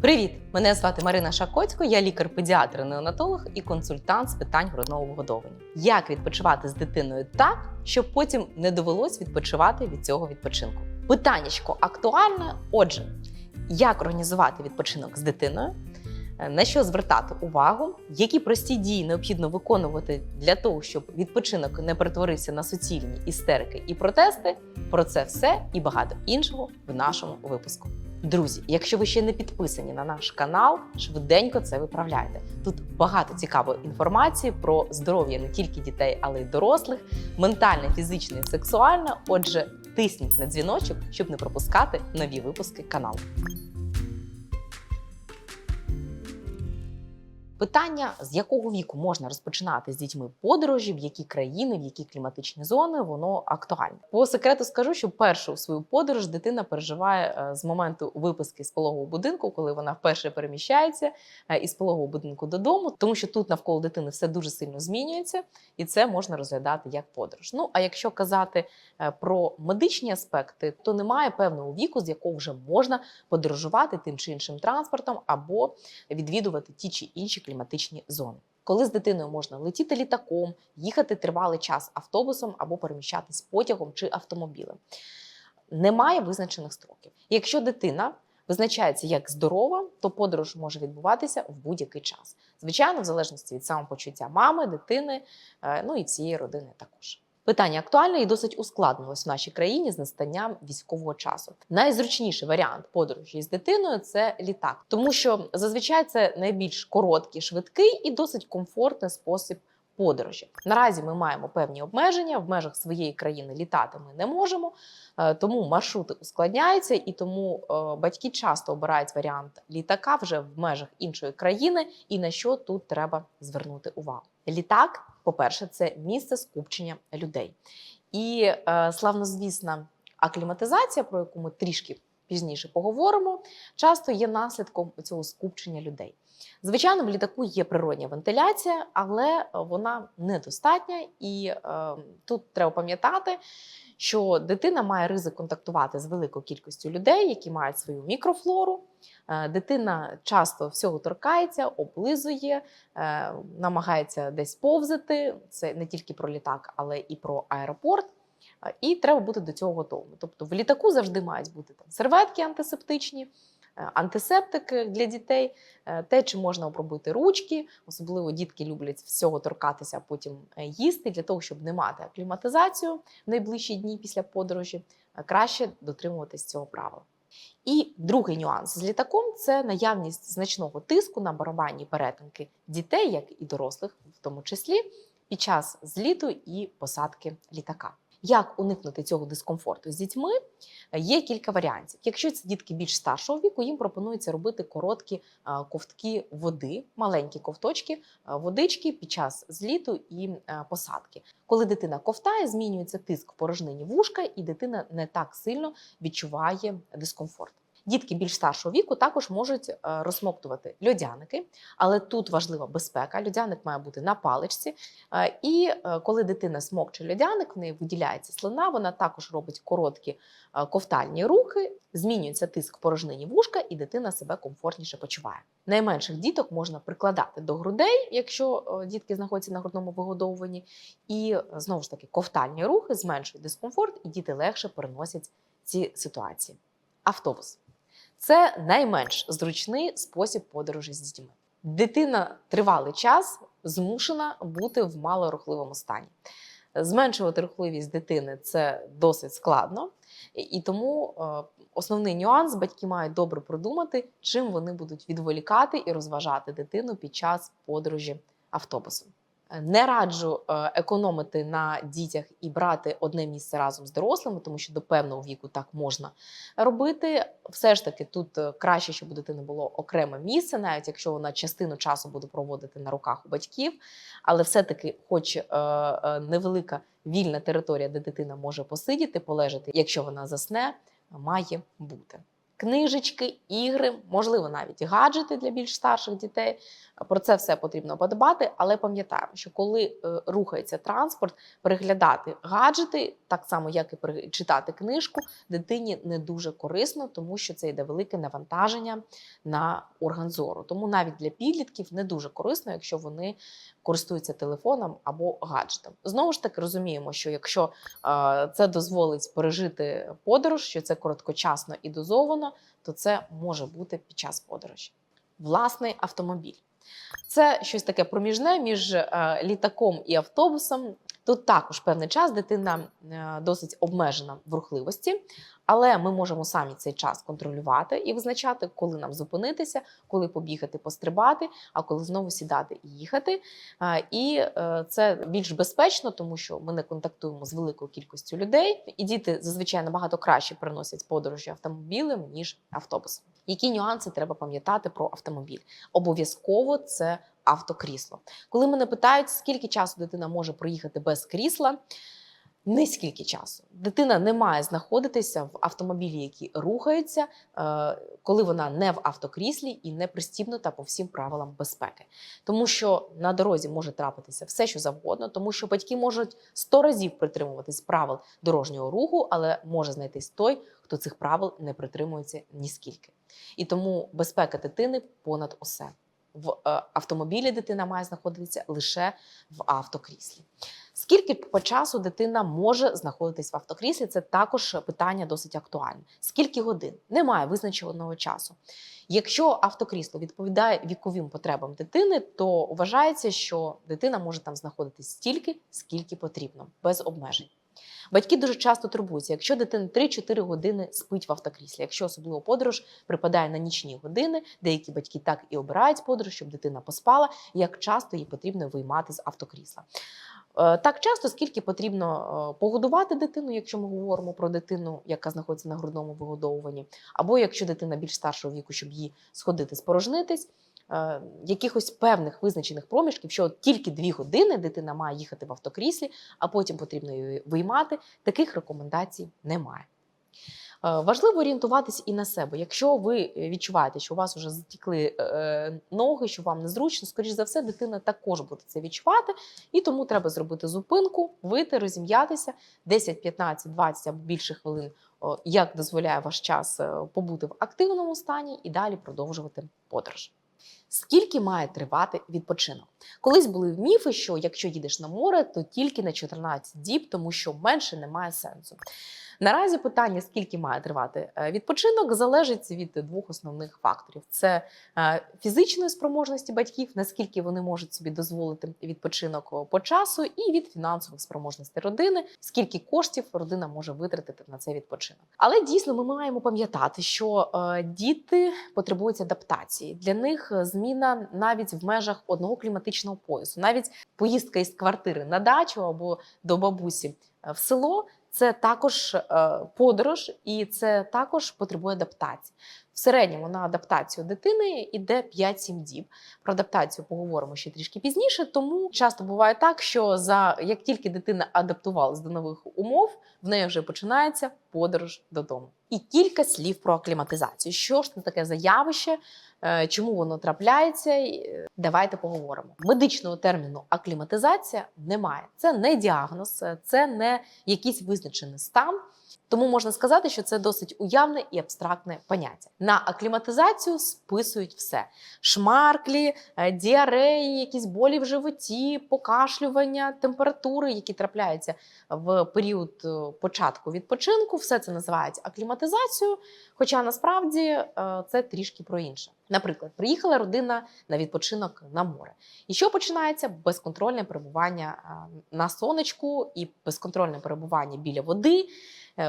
Привіт! Мене звати Марина Шакоцько, я лікар-педіатр, неонатолог і консультант з питань грудного вигодовування. Як відпочивати з дитиною так, щоб потім не довелось відпочивати від цього відпочинку? Питаннячко актуальне. Отже, як організувати відпочинок з дитиною? Е, На що звертати увагу, які прості дії необхідно виконувати для того, щоб відпочинок не перетворився на суцільні істерики і протести? Про це все і багато іншого в нашому випуску. Друзі, якщо ви ще не підписані на наш канал, швиденько це виправляйте. Тут багато цікавої інформації про здоров'я не тільки дітей, але й дорослих, ментальне, фізичне і сексуальне. Отже, тисніть на дзвіночок, щоб не пропускати нові випуски каналу. Питання, з якого віку можна розпочинати з дітьми подорожі, в які країни, в які кліматичні зони, воно актуальне. По секрету скажу, що першу свою подорож дитина переживає е, з моменту виписки з пологового будинку, коли вона вперше переміщається е, із пологового будинку додому, тому що тут навколо дитини все дуже сильно змінюється, і це можна розглядати як подорож. Ну а якщо казати е, про медичні аспекти, то немає певного віку, з якого вже можна подорожувати тим чи іншим транспортом або відвідувати ті чи інші кліматичні зони. Коли з дитиною можна летіти літаком, їхати тривалий час автобусом або переміщатись потягом чи автомобілем. Немає визначених строків. Якщо дитина визначається як здорова, то подорож може відбуватися в будь-який час. Звичайно, в залежності від самопочуття мами, дитини, е, ну і цієї родини також. Питання актуальне і досить ускладнилось в нашій країні з настанням військового часу. Найзручніший варіант подорожі з дитиною це літак, тому що зазвичай це найбільш короткий, швидкий і досить комфортний спосіб подорожі. Наразі ми маємо певні обмеження в межах своєї країни літати ми не можемо, е, тому маршрути ускладняються, і тому е, батьки часто обирають варіант літака вже в межах іншої країни, і на що тут треба звернути увагу. Літак, по-перше, це місце скупчення людей. І е, славнозвісна акліматизація, про яку ми трішки пізніше поговоримо, часто є наслідком цього скупчення людей. Звичайно, в літаку є природня вентиляція, але вона недостатня, і е, тут треба пам'ятати, що дитина має ризик контактувати з великою кількістю людей, які мають свою мікрофлору. Е, Дитина часто всього торкається, облизує, е, намагається десь повзати. Це не тільки про літак, але і про аеропорт. Е, І треба бути до цього готовим. Тобто в літаку завжди мають бути там серветки антисептичні, е, антисептики для дітей, е, те, чи можна обробити ручки. Особливо дітки люблять всього торкатися, а потім е, їсти для того, щоб не мати акліматизацію в найближчі дні після подорожі. е, Краще дотримуватись цього правила. І другий нюанс з літаком це наявність значного тиску на барабанні перетинки дітей, як і дорослих, в тому числі під час зліту і посадки літака. Як уникнути цього дискомфорту з дітьми? Є кілька варіантів. Якщо це дітки більш старшого віку, їм пропонується робити короткі ковтки води, маленькі ковточки водички під час зліту і посадки. Коли дитина ковтає, змінюється тиск в порожнині вушка, і дитина не так сильно відчуває дискомфорт. Дітки більш старшого віку також можуть е, розсмоктувати льодяники, але тут важлива безпека. Льодяник має бути на паличці. Е, І е, коли дитина смокче льодяник, в неї виділяється слина, вона також робить короткі ковтальні рухи, змінюється тиск в порожнині вушка, і дитина себе комфортніше почуває. Найменших діток можна прикладати до грудей, якщо дітки знаходяться на грудному вигодовуванні. І знову ж таки ковтальні рухи зменшують дискомфорт, і діти легше переносять ці ситуації. Автобус це найменш зручний спосіб подорожі з дітьми. Дитина тривалий час змушена бути в малорухливому стані. Зменшувати рухливість дитини це досить складно, і- тому е, основний нюанс батьки мають добре продумати, чим вони будуть відволікати і розважати дитину під час подорожі автобусом. Не раджу е, економити на дітях і брати одне місце разом з дорослими, тому що до певного віку так можна робити. Все ж таки, тут е, краще, щоб у дитини було окреме місце, навіть якщо вона частину часу буде проводити на руках у батьків. Але все-таки, хоч е, невелика вільна територія, де дитина може посидіти, полежати, якщо вона засне, має бути. Книжечки, ігри, можливо, навіть гаджети для більш старших дітей. Про це все потрібно подбати, але пам'ятаємо, що коли е, рухається транспорт, переглядати гаджети, так само як і читати книжку, дитині не дуже корисно, тому що це йде велике навантаження на орган зору. Тому навіть для підлітків не дуже корисно, якщо вони користуються телефоном або гаджетом. Знову ж таки розуміємо, що якщо е, це дозволить пережити подорож, що це короткочасно і дозовано, то це може бути під час подорожі. Власний автомобіль. Це щось таке проміжне між е, літаком і автобусом. Тут також певний час дитина е, досить обмежена в рухливості, але ми можемо самі цей час контролювати і визначати, коли нам зупинитися, коли побігати, пострибати, а коли знову сідати і їхати. Е, І е, це більш безпечно, тому що ми не контактуємо з великою кількістю людей, і діти зазвичай набагато краще переносять подорожі автомобілем ніж автобусом. Які нюанси треба пам'ятати про автомобіль? Обов'язково це автокрісло. Коли мене питають, скільки часу дитина може проїхати без крісла. Не скільки часу. Дитина не має знаходитися в автомобілі, які рухаються, е, коли вона не в автокріслі і не пристібнута по всім правилам безпеки. Тому що на дорозі може трапитися все, що завгодно, тому що батьки можуть сто разів притримуватись правил дорожнього руху, але може знайтись той, хто цих правил не притримується ніскільки. І тому безпека дитини понад усе. В е, автомобілі дитина має знаходитися лише в автокріслі. Скільки по часу дитина може знаходитись в автокріслі? Це також питання досить актуальне. Скільки годин? Немає визначеного часу. Якщо автокрісло відповідає віковим потребам дитини, то вважається, що дитина може там знаходитись стільки, скільки потрібно, без обмежень. Батьки дуже часто турбуються, якщо дитина 3-4 години спить в автокріслі, якщо особливо подорож припадає на нічні години, деякі батьки так і обирають подорож, щоб дитина поспала, як часто їй потрібно виймати з автокрісла. Е, Так часто, скільки потрібно е, погодувати дитину, якщо ми говоримо про дитину, яка знаходиться на грудному вигодовуванні, або якщо дитина більш старшого віку, щоб їй сходити спорожнитись, е, якихось певних визначених проміжків, що тільки дві години дитина має їхати в автокріслі, а потім потрібно її виймати. Таких рекомендацій немає. Е, Важливо орієнтуватись і на себе. Якщо ви відчуваєте, що у вас вже затікли е, ноги, що вам незручно, скоріш за все, дитина також буде це відчувати, і тому треба зробити зупинку, вийти, розім'ятися 10, 15, 20 або більше хвилин, як дозволяє ваш час побути в активному стані, і далі продовжувати подорож. Скільки має тривати відпочинок? Колись були міфи, що якщо їдеш на море, то тільки на 14 діб, тому що менше немає сенсу. Наразі питання, скільки має тривати е, відпочинок, залежить від двох основних факторів: це е, фізичної спроможності батьків, наскільки вони можуть собі дозволити відпочинок по часу, і від фінансових спроможностей родини, скільки коштів родина може витратити на цей відпочинок. Але дійсно ми маємо пам'ятати, що е, діти потребують адаптації. Для них зміна навіть в межах одного кліматичного поясу, навіть поїздка із квартири на дачу або до бабусі е, в село. Це також е, подорож, і це також потребує адаптації. Середньому на адаптацію дитини йде 5-7 діб. Про адаптацію поговоримо ще трішки пізніше. Тому часто буває так, що за як тільки дитина адаптувалась до нових умов, в неї вже починається подорож додому. І кілька слів про акліматизацію. Що ж це таке за явище? Е, Чому воно трапляється? Е, Давайте поговоримо. Медичного терміну акліматизація немає. Це не діагноз, це не якийсь визначений стан. Тому можна сказати, що це досить уявне і абстрактне поняття. На акліматизацію списують все: шмарклі, е, діареї, якісь болі в животі, покашлювання, температури, які трапляються в період е, початку відпочинку. Все це називають акліматизацією. Хоча насправді е, це трішки про інше. Наприклад, приїхала родина на відпочинок на море. І що починається? Безконтрольне перебування на сонечку і безконтрольне перебування біля води,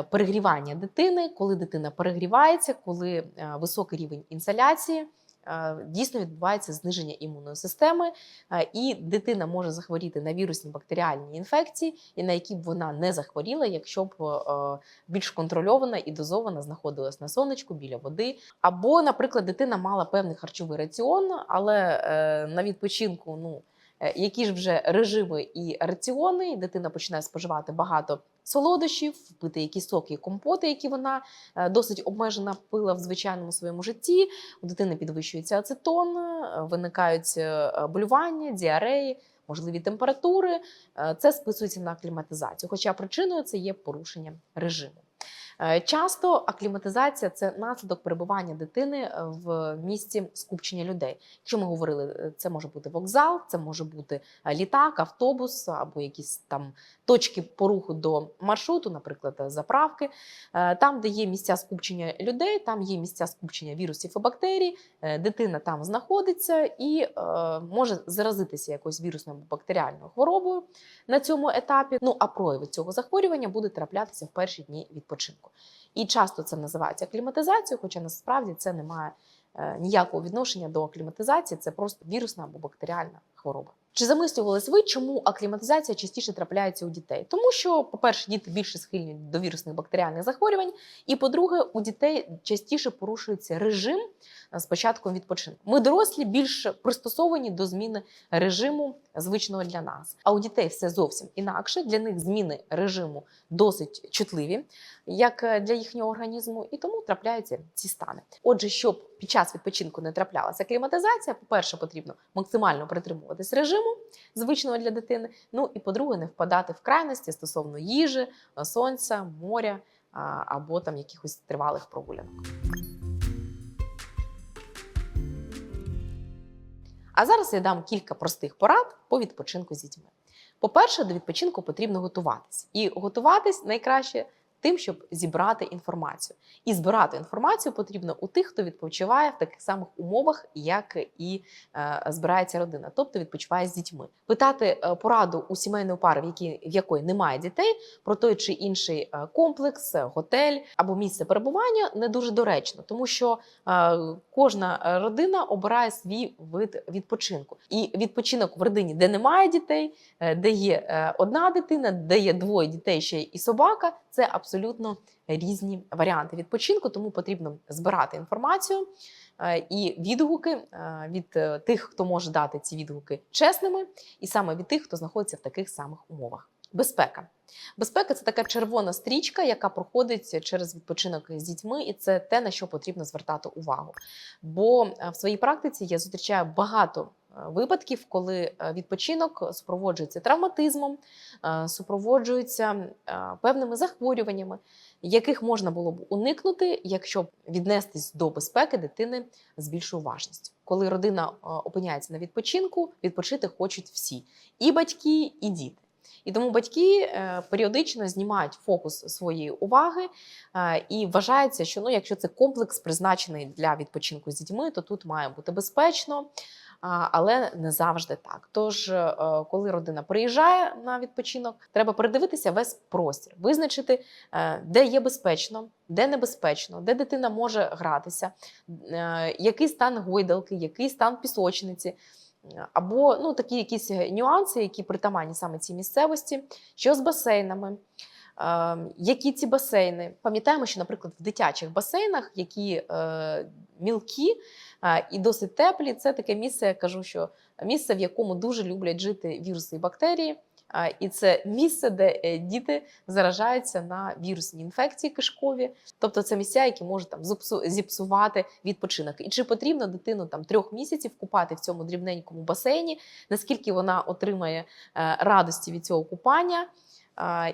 перегрівання дитини, коли дитина перегрівається, коли е, високий рівень інсоляції. е, Дійсно відбувається зниження імунної системи, е, і дитина може захворіти на вірусні бактеріальні інфекції, і на які б вона не захворіла, якщо б е, більш контрольована і дозована знаходилась на сонечку біля води. Або, наприклад, дитина мала певний харчовий раціон, але е, на відпочинку ну, е, які ж вже режими і раціони. Дитина починає споживати багато солодощів, пити якісь соки і компоти, які вона е, досить обмежена пила в звичайному своєму житті. У дитини підвищується ацетон, е, виникають е, болювання, діареї. Можливі температури, Е, це списується на акліматизацію. Хоча причиною це є порушення режиму. Е, Часто акліматизація це наслідок перебування дитини е, в місці скупчення людей. Якщо ми говорили, е, це може бути вокзал, це може бути літак, автобус або якісь там точки поруху до маршруту, наприклад, заправки. Там, де є місця скупчення людей, там є місця скупчення вірусів і бактерій. Дитина там знаходиться і може заразитися якоюсь вірусною або бактеріальною хворобою на цьому етапі. Ну а прояви цього захворювання будуть траплятися в перші дні відпочинку. І часто це називається акліматизацією, хоча насправді це не має е, ніякого відношення до акліматизації, це просто вірусна або бактеріальна хвороба. Чи замислювались ви, чому акліматизація частіше трапляється у дітей? Тому що, по-перше, діти більше схильні до вірусних бактеріальних захворювань, і по-друге, у дітей частіше порушується режим з початком відпочинку. Ми дорослі більш пристосовані до зміни режиму звичного для нас. А у дітей все зовсім інакше. Для них зміни режиму досить чутливі, як е, для їхнього організму, і тому трапляються ці стани. Отже, щоб під час відпочинку не траплялася акліматизація, по-перше, потрібно максимально притримуватись режиму звичного для дитини. Ну і по-друге, не впадати в крайності стосовно їжі, сонця, моря або там якихось тривалих прогулянок. А зараз я дам кілька простих порад по відпочинку з дітьми. По-перше, до відпочинку потрібно готуватись. І готуватись найкраще тим, щоб зібрати інформацію. І збирати інформацію потрібно у тих, хто відпочиває в таких самих умовах, як і е, збирається родина, тобто відпочиває з дітьми. Питати е, пораду у сімейної пари, в, якій, в якої немає дітей, про той чи інший е, комплекс, е, готель або місце перебування не дуже доречно, тому що е, кожна родина обирає свій вид відпочинку. І відпочинок в родині, де немає дітей, де є одна дитина, де є двоє дітей ще і собака, це абсолютно різні варіанти відпочинку, тому потрібно збирати інформацію е, і відгуки е, від е, тих, хто може дати ці відгуки чесними, і саме від тих, хто знаходиться в таких самих умовах. Безпека. Безпека це така червона стрічка, яка проходить через відпочинок з дітьми, і це те, на що потрібно звертати увагу. Бо в своїй практиці я зустрічаю багато випадків, коли е, відпочинок супроводжується травматизмом, е, супроводжується е, певними захворюваннями, яких можна було б уникнути, якщо віднестись до безпеки дитини з більшою уважністю. Коли родина опиняється на відпочинку, відпочити хочуть всі і батьки, і діти. І тому батьки періодично знімають фокус своєї уваги і вважається, що ну, якщо це комплекс призначений для відпочинку з дітьми, то тут має бути безпечно. Але не завжди так. Тож, е, коли родина приїжджає на відпочинок, треба передивитися весь простір, визначити, е, де є безпечно, де небезпечно, де дитина може гратися, е, який стан гойдалки, який стан пісочниці. Або ну, такі якісь нюанси, які притаманні саме цій місцевості, що з басейнами, е, які ці басейни. Пам'ятаємо, що, наприклад, в дитячих басейнах, які е, мілкі і досить теплі, це таке місце, я кажу, що місце, в якому дуже люблять жити віруси і бактерії. І це місце, де е, діти заражаються на вірусні інфекції кишкові, тобто це місця, які можуть там зіпсу- зіпсувати відпочинок. І чи потрібно дитину там трьох місяців купати в цьому дрібненькому басейні, наскільки вона отримає е, радості від цього купання?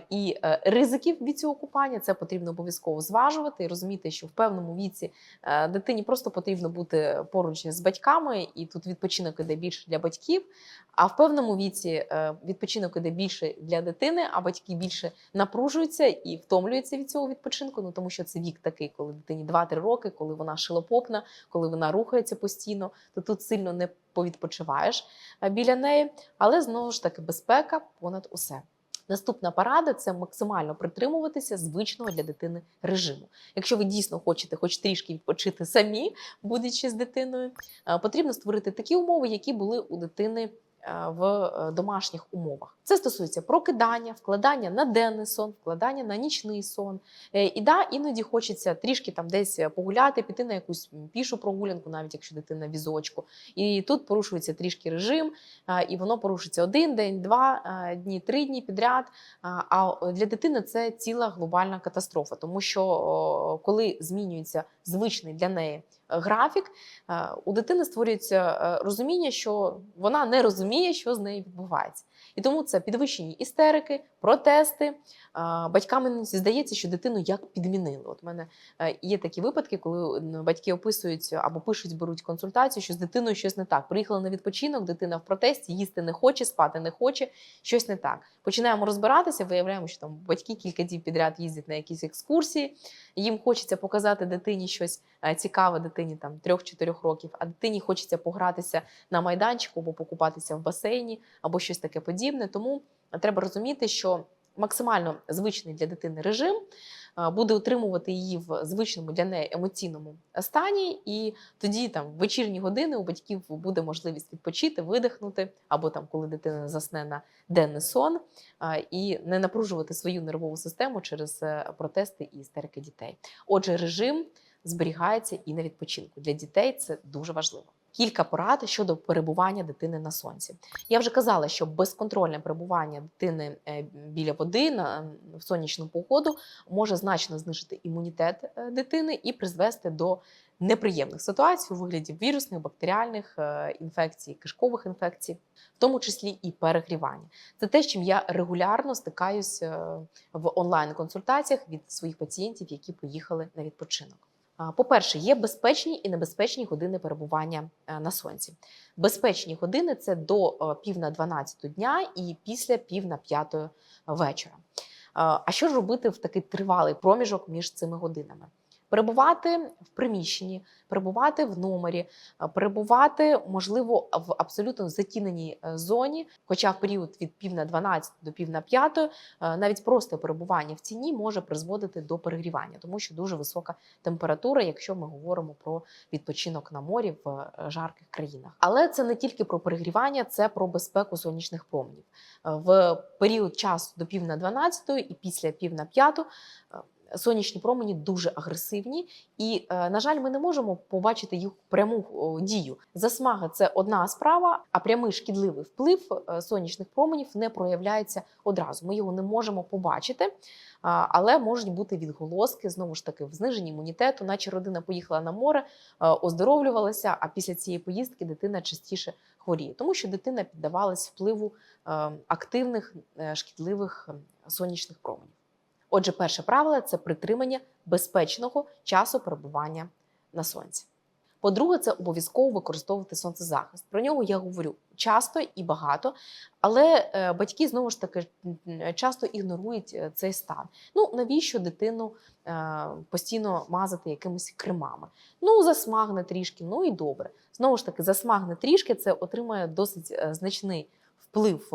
І е, ризиків від цього купання це потрібно обов'язково зважувати і розуміти, що в певному віці е, дитині просто потрібно бути поруч з батьками, і тут відпочинок іде більше для батьків. А в певному віці е, відпочинок іде більше для дитини, а батьки більше напружуються і втомлюються від цього відпочинку. Ну тому що це вік такий, коли дитині 2-3 роки, коли вона шилопопна, коли вона рухається постійно, то тут сильно не повідпочиваєш біля неї. Але знову ж таки безпека понад усе. Наступна порада це максимально притримуватися звичного для дитини режиму. Якщо ви дійсно хочете хоч трішки відпочити самі, будучи з дитиною, е, потрібно створити такі умови, які були у дитини в е, домашніх умовах. Це стосується прокидання, вкладання на денний сон, вкладання на нічний сон. Е, І да, іноді хочеться трішки там десь погуляти, піти на якусь пішу прогулянку, навіть якщо дитина візочку. І тут порушується трішки режим, е, і воно порушиться один день, два е, дні, три дні підряд. А для дитини це ціла глобальна катастрофа, тому що коли змінюється звичний для неї е, графік, е, у дитини створюється е, розуміння, що вона не розуміє, що з нею відбувається. І тому це підвищені істерики, протести. Е, Батькам здається, що дитину як підмінили. От в мене є такі випадки, коли батьки описують або пишуть, беруть консультацію, що з дитиною щось не так. Приїхали на відпочинок, дитина в протесті, їсти не хоче, спати не хоче, щось не так. Починаємо розбиратися, виявляємо, що там батьки кілька днів підряд їздять на якісь екскурсії. Їм хочеться показати дитині щось е, цікаве, дитині там 3-4 років, а дитині хочеться погратися на майданчику або покупатися в басейні, або щось таке подібне. Тому треба розуміти, що максимально звичний для дитини режим буде утримувати її в звичному для неї емоційному стані, і тоді там в вечірні години у батьків буде можливість відпочити, видихнути, або там, коли дитина засне на денний сон, е, і не напружувати свою нервову систему через е, протести і істерики дітей. Отже, режим зберігається і на відпочинку. Для дітей це дуже важливо. Кілька порад щодо перебування дитини на сонці. Я вже казала, що безконтрольне перебування дитини е, біля води на в сонячну погоду може значно знижити імунітет е, дитини і призвести до неприємних ситуацій у вигляді вірусних, бактеріальних е, інфекцій, кишкових інфекцій, в тому числі і перегрівання. Це те, з чим я регулярно стикаюсь в онлайн-консультаціях від своїх пацієнтів, які поїхали на відпочинок. По-перше, є безпечні і небезпечні години перебування е, на сонці. Безпечні години це до е, пів на 12 дня і після пів на 5 вечора. Е, А що ж робити в такий тривалий проміжок між цими годинами? Перебувати в приміщенні, перебувати в номері, е, перебувати, можливо, в абсолютно затіненій е, зоні, хоча в період від пів на 12 до пів на 5 е, навіть просто перебування в тіні може призводити до перегрівання, тому що дуже висока температура, якщо ми говоримо про відпочинок на морі в жарких країнах. Але це не тільки про перегрівання, це про безпеку сонячних променів. Е, В період часу до пів на 12 і після пів на 5 сонячні промені дуже агресивні, і, е, на жаль, ми не можемо побачити їх пряму дію. Засмага це одна справа, а прямий шкідливий вплив е, сонячних променів не проявляється одразу. Ми його не можемо побачити, але можуть бути відголоски знову ж таки в зниженні імунітету, наче родина поїхала на море, е, оздоровлювалася. А після цієї поїздки дитина частіше хворіє, тому що дитина піддавалась впливу е, активних е, шкідливих е, сонячних променів. Отже, перше правило це притримання безпечного часу перебування на сонці. По-друге, це обов'язково використовувати сонцезахист. Про нього я говорю часто і багато, але е, батьки знову ж таки часто ігнорують е, цей стан. Ну навіщо дитину е, постійно мазати якимись кремами? Ну, засмагне трішки, ну і добре. Знову ж таки, засмагне трішки, це отримає досить значний вплив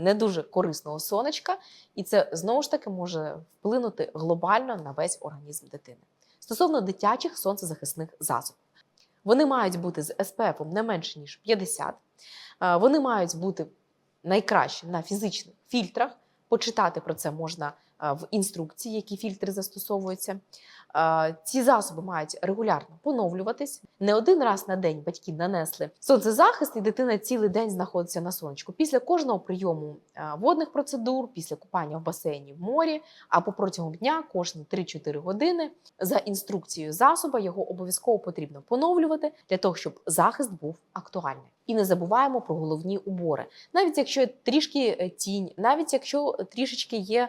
не дуже корисного сонечка, і це знову ж таки може вплинути глобально на весь організм дитини. Стосовно дитячих сонцезахисних засобів, вони мають бути з SPF не менше ніж 50. Е, Вони мають бути найкраще на фізичних фільтрах. Почитати про це можна в інструкції, які фільтри застосовуються. Ці засоби мають регулярно поновлюватись. Не один раз на день батьки нанесли сонцезахист, і дитина цілий день знаходиться на сонечку. Після кожного прийому водних процедур, після купання в басейні в морі, або протягом дня, кожні 3-4 години, за інструкцією засоба його обов'язково потрібно поновлювати для того, щоб захист був актуальний. І не забуваємо про головні убори. Навіть якщо трішки е, тінь, навіть якщо трішечки є е,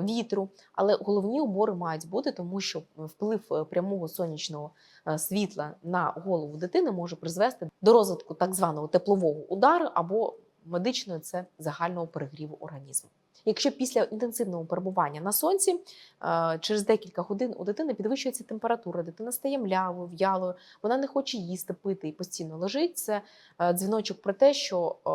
вітру, але головні убори мають бути, тому що вплив е, прямого сонячного світла на голову дитини може призвести до розвитку так званого теплового удару або медичної це загального перегріву організму. Якщо після інтенсивного перебування на сонці е, через декілька годин у дитини підвищується температура, дитина стає млявою, в'ялою, вона не хоче їсти, пити і постійно лежить. Це е, дзвіночок про те, що е,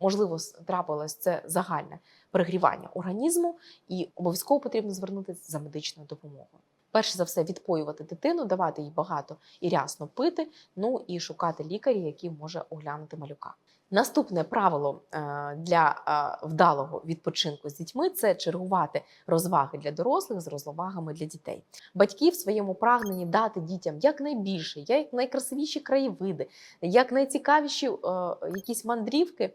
можливо трапилось це загальне перегрівання організму, і обов'язково потрібно звернутися за медичною допомогою. Перше за все, відпоювати дитину, давати їй багато і рясно пити, ну і шукати лікаря, який може оглянути малюка. Наступне правило е, для е, вдалого відпочинку з дітьми це чергувати розваги для дорослих з розвагами для дітей. Батьки в своєму прагненні дати дітям якнайбільше, як найкрасивіші краєвиди, як найцікавіші е, якісь мандрівки.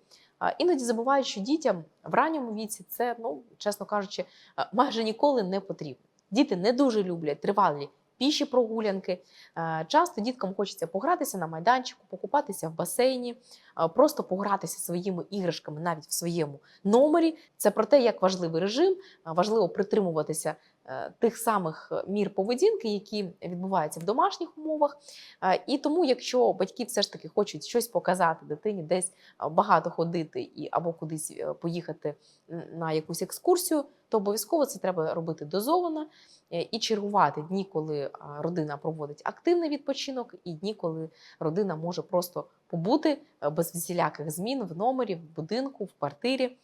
Іноді забувають, що дітям в ранньому віці це, ну чесно кажучи, майже ніколи не потрібно. Діти не дуже люблять тривалі піші прогулянки. Е, Часто діткам хочеться погратися на майданчику, покупатися в басейні, е, просто погратися своїми іграшками навіть в своєму номері. Це про те, як важливий режим, е, важливо притримуватися тих самих мір поведінки, які відбуваються в домашніх умовах. Е, І тому, якщо батьки все ж таки хочуть щось показати дитині, десь е, багато ходити і або кудись е, поїхати на якусь екскурсію, то обов'язково це треба робити дозовано е, і чергувати дні, коли родина проводить активний відпочинок, і дні, коли родина може просто побути е, без всіляких змін в номері, в будинку, в квартирі, е,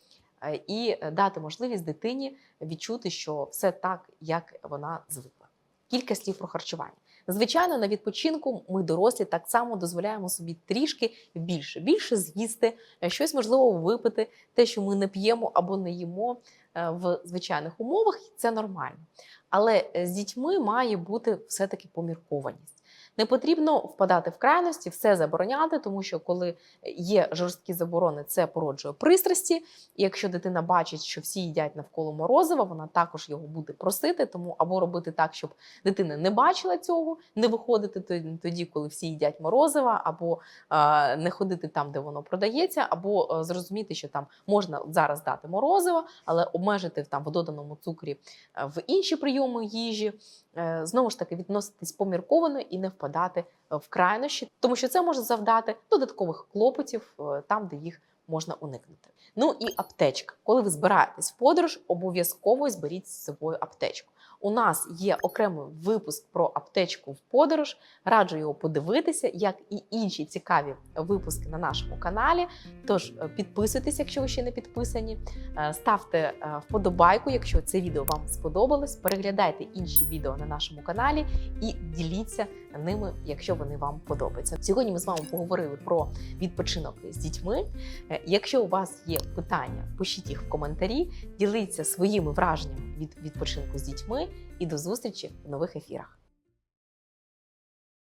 і е, дати можливість дитині відчути, що все так, як вона звикла. Кілька слів про харчування. Звичайно, на відпочинку ми дорослі так само дозволяємо собі трішки більше, більше з'їсти, е, щось можливо випити, те, що ми не п'ємо або не їмо е, в звичайних умовах, це нормально. Але е, з дітьми має бути все-таки поміркованість. Не потрібно впадати в крайності, все забороняти, тому що коли є жорсткі заборони, це породжує пристрасті. І якщо дитина бачить, що всі їдять навколо морозива, вона також його буде просити. Тому або робити так, щоб дитина не бачила цього, не виходити тоді, коли всі їдять морозива, або е, не ходити там, де воно продається, або е, зрозуміти, що там можна зараз дати морозива, але обмежити там в доданому цукрі е, в інші прийоми їжі. Е, Знову ж таки, відноситись помірковано і не впадати е, в крайнощі, тому що це може завдати додаткових клопотів е, там, де їх можна уникнути. Ну і аптечка. Коли ви збираєтесь в подорож, обов'язково зберіть з собою аптечку. У нас є окремий випуск про аптечку в подорож. Раджу його подивитися, як і інші цікаві випуски на нашому каналі. Тож е, підписуйтесь, якщо ви ще не підписані. Е, Ставте е, вподобайку, якщо це відео вам сподобалось. Переглядайте інші відео на нашому каналі і діліться ними, якщо вони вам подобаються. Сьогодні ми з вами поговорили про відпочинок з дітьми. Е, Якщо у вас є питання, пишіть їх в коментарі, діліться своїми враженнями від відпочинку з дітьми і до зустрічі в нових ефірах.